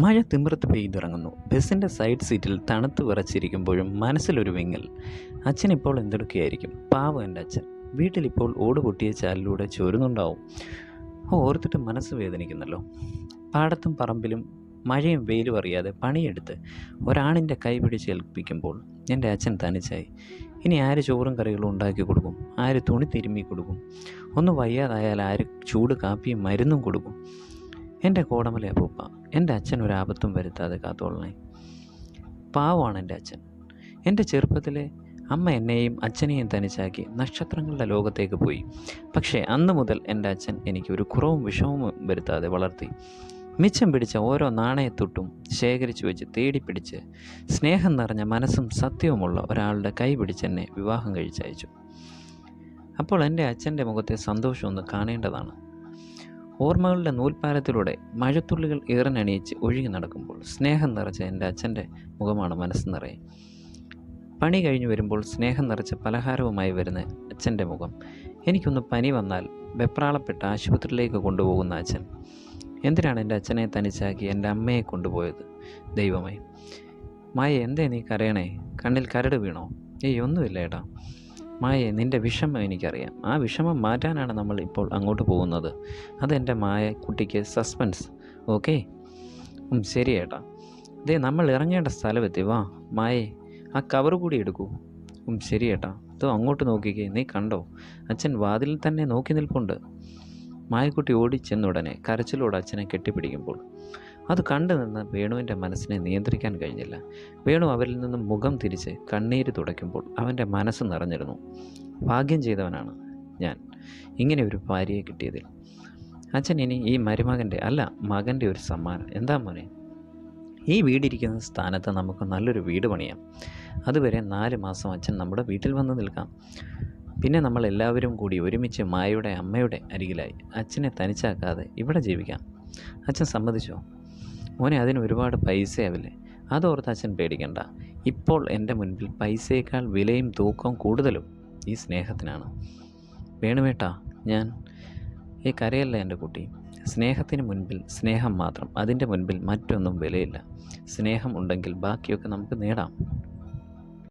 മഴ തിമിർത്ത് പെയ്തിറങ്ങുന്നു. ബസ്സിന്റെ സൈഡ് സീറ്റിൽ തണുത്ത് വിറച്ചിരിക്കുമ്പോഴും മനസ്സിലൊരു വിങ്ങൽ. അച്ഛൻ ഇപ്പോൾ എന്തെടുക്കുകയായിരിക്കും? പാവം എന്റെ അച്ഛൻ. വീട്ടിലിപ്പോൾ ഓട് പൊട്ടിയ ചാലിലൂടെ ചോരുന്നുണ്ടാവും. ഓർത്തിട്ട് മനസ്സ് വേദനിക്കുന്നല്ലോ. പാടത്തും പറമ്പിലും മഴയും വെയിലും അറിയാതെ പണിയെടുത്ത് ഒരാണിന്റെ കൈ പിടിച്ച് ഏൽപ്പിക്കുമ്പോൾ എന്റെ അച്ഛൻ തനിച്ചായി. ഇനി ആര് ചോറും കറികളും ഉണ്ടാക്കി കൊടുക്കും? ആര് തുണി തിരുമ്മി കൊടുക്കും? ഒന്ന് വയ്യാതായാൽ ആര് ചൂട് കാപ്പിയും മരുന്നും കൊടുക്കും? എന്റെ കോടമലേ അപ്പൂപ്പ എന്റെ അച്ഛൻ ഒരു ആപത്തും വരുത്താതെ കാത്തോളണേ. പാവമാണ് എന്റെ അച്ഛൻ. എന്റെ ചെറുപ്പത്തിലെ അമ്മ എന്നെയും അച്ഛനെയും തനിച്ചാക്കി നക്ഷത്രങ്ങളുടെ ലോകത്തേക്ക് പോയി. പക്ഷേ അന്ന് മുതൽ എന്റെ അച്ഛൻ എനിക്ക് ഒരു കുറവും വിഷമവും വരുത്താതെ വളർത്തി. മിച്ചം പിടിച്ച ഓരോ നാണയത്തൊട്ടും ശേഖരിച്ചു വെച്ച് തേടി പിടിച്ച് സ്നേഹം നിറഞ്ഞ മനസ്സും സത്യവുമുള്ള ഒരാളുടെ കൈ പിടിച്ചെന്നെ വിവാഹം കഴിച്ചയച്ചു. അപ്പോൾ എന്റെ അച്ഛന്റെ മുഖത്തെ സന്തോഷം ഒന്ന് കാണേണ്ടതാണ്. ഓർമ്മകളുടെ നൂൽപ്പാലത്തിലൂടെ മഴത്തുള്ളികൾ ഈറനണിയിച്ച് ഒഴുകി നടക്കുമ്പോൾ സ്നേഹം നിറച്ച എന്റെ അച്ഛന്റെ മുഖമാണ് മനസ്സ് നിറയെ. പണി കഴിഞ്ഞു വരുമ്പോൾ സ്നേഹം നിറച്ച പലഹാരവുമായി വരുന്ന അച്ഛന്റെ മുഖം. എനിക്കൊന്ന് പനി വന്നാൽ വെപ്രാളപ്പെട്ട് ആശുപത്രിയിലേക്ക് കൊണ്ടുപോകുന്ന അച്ഛൻ. എന്തിനാണ് എന്റെ അച്ഛനെ തനിച്ചാക്കി എന്റെ അമ്മയെ കൊണ്ടുപോയത്? ദൈവമായി മായ എന്തേ നീ കരയണേ? കണ്ണിൽ കരട് വീണോ? ഏയ് ഒന്നുമില്ല ഏട്ടാ. മായേ നിന്റെ വിഷമം എനിക്കറിയാം. ആ വിഷമം മാറ്റാനാണ് നമ്മൾ ഇപ്പോൾ അങ്ങോട്ട് പോകുന്നത്. അതെന്റെ മായ കുട്ടിക്ക് സസ്പെൻസ്. ഓക്കെ? ശരി ഏട്ടാ. ദേ നമ്മൾ ഇറങ്ങേണ്ട സ്ഥലമെത്തി. വാ മായേ ആ കവർ കൂടി എടുക്കൂ. ശരി ഏട്ടാ. ഇതോ അങ്ങോട്ട് നോക്കിക്കേ. നീ കണ്ടോ? അച്ഛൻ വാതിലിൽ തന്നെ നോക്കി നിൽപ്പുണ്ട്. മായക്കുട്ടി ഓടിച്ചെന്നുടനെ കരച്ചിലോട് അച്ഛനെ കെട്ടിപ്പിടിക്കുമ്പോൾ. അത് കണ്ടു നിന്ന് വേണുവിന്റെ മനസ്സിനെ നിയന്ത്രിക്കാൻ കഴിഞ്ഞില്ല. വേണു അവരിൽ നിന്നും മുഖം തിരിച്ച് കണ്ണീര് തുടയ്ക്കുമ്പോൾ അവന്റെ മനസ്സ് നിറഞ്ഞിരുന്നു. ഭാഗ്യം ചെയ്തവനാണ് ഞാൻ. ഇങ്ങനെ ഒരു ഭാര്യയെ കിട്ടിയതിൽ. അച്ഛൻ ഇനി ഈ മരുമകന്റെ അല്ല മകന്റെ ഒരു സമ്മാനം. എന്താ മോനെ? ഈ വീടിരിക്കുന്ന സ്ഥാനത്ത് നമുക്ക് നല്ലൊരു വീട് പണിയാം. അതുവരെ നാല് മാസം അച്ഛൻ നമ്മുടെ വീട്ടിൽ വന്ന് നിൽക്കാം. പിന്നെ നമ്മൾ എല്ലാവരും കൂടി ഒരുമിച്ച് മായയുടെ അമ്മയുടെ അരികിലായി. അച്ഛനെ തനിച്ചാക്കാതെ ഇവിടെ ജീവിക്കാം. അച്ഛൻ സമ്മതിച്ചോ? മോനെ അതിന് ഒരുപാട് പൈസയാവില്ലേ? അതോർത്ത് അച്ഛൻ പേടിക്കണ്ട. ഇപ്പോൾ എന്റെ മുൻപിൽ പൈസയേക്കാൾ വിലയും തൂക്കവും കൂടുതലും ഈ സ്നേഹത്തിനാണ്. വേണുവേട്ടാ ഞാൻ ഈ കരയല്ല എന്റെ കുട്ടി. സ്നേഹത്തിന് മുൻപിൽ സ്നേഹം മാത്രം അതിന്റെ മുൻപിൽ മറ്റൊന്നും വിലയില്ല. സ്നേഹം ഉണ്ടെങ്കിൽ ബാക്കിയൊക്കെ നമുക്ക് നേടാം.